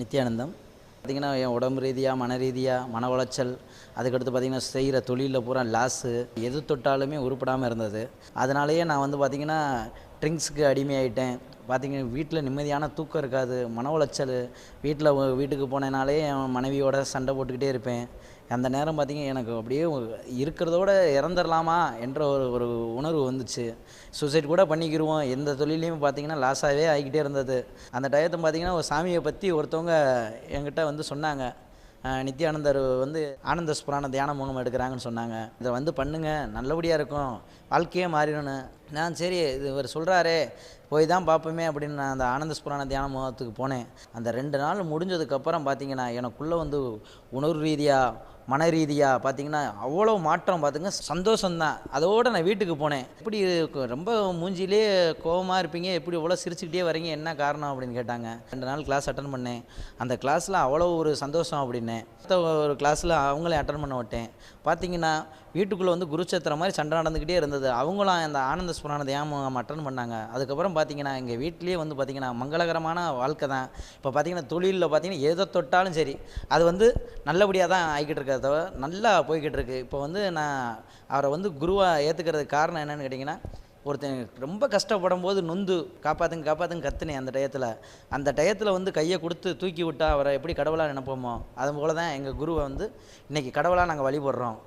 நித்யானந்தம். பார்த்திங்கன்னா என் உடம்பு ரீதியாக மன ரீதியாக மன உளைச்சல் அதுக்கடுத்து பார்த்திங்கன்னா செய்கிற தொழிலில் பூரா லாஸு எது தொட்டாலுமே உருப்படாமல் இருந்தது. அதனாலேயே நான் வந்து பார்த்திங்கன்னா ட்ரிங்க்ஸுக்கு அடிமையாயிட்டேன். பார்த்திங்கன்னா வீட்டில் நிம்மதியான தூக்கம் இருக்காது. மன உளைச்சல். வீட்டில் வீட்டுக்கு போனேனாலே என் மனைவியோட சண்டை போட்டுக்கிட்டே இருப்பேன். அந்த நேரம் பார்த்திங்க எனக்கு அப்படியே இருக்கிறதோட இறந்துடலாமா என்ற ஒரு ஒரு உணர்வு வந்துச்சு. சூசைட் கூட பண்ணிக்கிடுவோம் எந்த தொழிலையும் பார்த்திங்கன்னா லாஸாகவே ஆகிக்கிட்டே இருந்தது. அந்த டயத்தை பார்த்திங்கன்னா ஒரு சாமியை பற்றி ஒருத்தவங்க என்கிட்ட வந்து சொன்னாங்க. நித்யானந்தர் வந்து ஆனந்த ஸ்புராண தியானம் மூலம் எடுக்கிறாங்கன்னு சொன்னாங்க. இதை வந்து பண்ணுங்க நல்லபடியாக இருக்கும் வாழ்க்கையே மாறிடணும் நான் சரி இது இவர் சொல்கிறாரே போய் தான் பார்ப்போமே அப்படின்னு நான் அந்த ஆனந்த ஸ்புராண தியான முகத்துக்கு போனேன். அந்த ரெண்டு நாள் முடிஞ்சதுக்கப்புறம் பார்த்தீங்கன்னா எனக்குள்ளே வந்து உணர்வு ரீதியாக மன ரீதியாக பார்த்தீங்கன்னா அவ்வளோ மாற்றம் பார்த்துங்க சந்தோஷம்தான். அதோடு நான் வீட்டுக்கு போனேன். எப்படி ரொம்ப மூஞ்சிலே கோவமாக இருப்பீங்க. எப்படி இவ்வளோ சிரிச்சுக்கிட்டே வரீங்க? என்ன காரணம் அப்படின்னு கேட்டாங்க. ரெண்டு நாள் கிளாஸ் அட்டன் பண்ணேன். அந்த கிளாஸில் அவ்வளோ ஒரு சந்தோஷம் அப்படின்னேன். மற்ற ஒரு கிளாஸில் அவங்களே அட்டன் பண்ண விட்டேன். பார்த்தீங்கன்னா வீட்டுக்குள்ளே வந்து குருச்சத்திரம் மாதிரி சண்டை நடந்துக்கிட்டே இருந்தது. அவங்களும் அந்த ஆனந்த ஸ்புரான தியானம் அட்டன் பண்ணாங்க. அதுக்கப்புறம் பார்த்தீங்கன்னா எங்கள் வீட்லேயே வந்து பார்த்தீங்கன்னா மங்களகரமான வாழ்க்கை தான். இப்போ பார்த்தீங்கன்னா தொழிலில் பார்த்தீங்கன்னா எதை தொட்டாலும் சரி அது வந்து நல்லபடியாக தான் ஆகிக்கிட்டு இருக்கிறத தவிர நல்லா போய்கிட்டு இருக்கு இப்போ வந்து நான் அவரை வந்து குருவாக ஏற்றுக்கிறதுக்கு காரணம் என்னென்னு கேட்டிங்கன்னா ஒருத்தன் ரொம்ப கஷ்டப்படும் போது நொந்து காப்பாற்றுங்க காப்பாற்றுங்க கத்துனேன் அந்த டயத்தில். அந்த டயத்தில் வந்து கையை கொடுத்து தூக்கி விட்டால் அவரை எப்படி கடவுளாக நினைப்போமோ அது போல தான் எங்கள் குருவை வந்து இன்றைக்கி கடவுளாக நாங்கள் வழிபடுறோம்.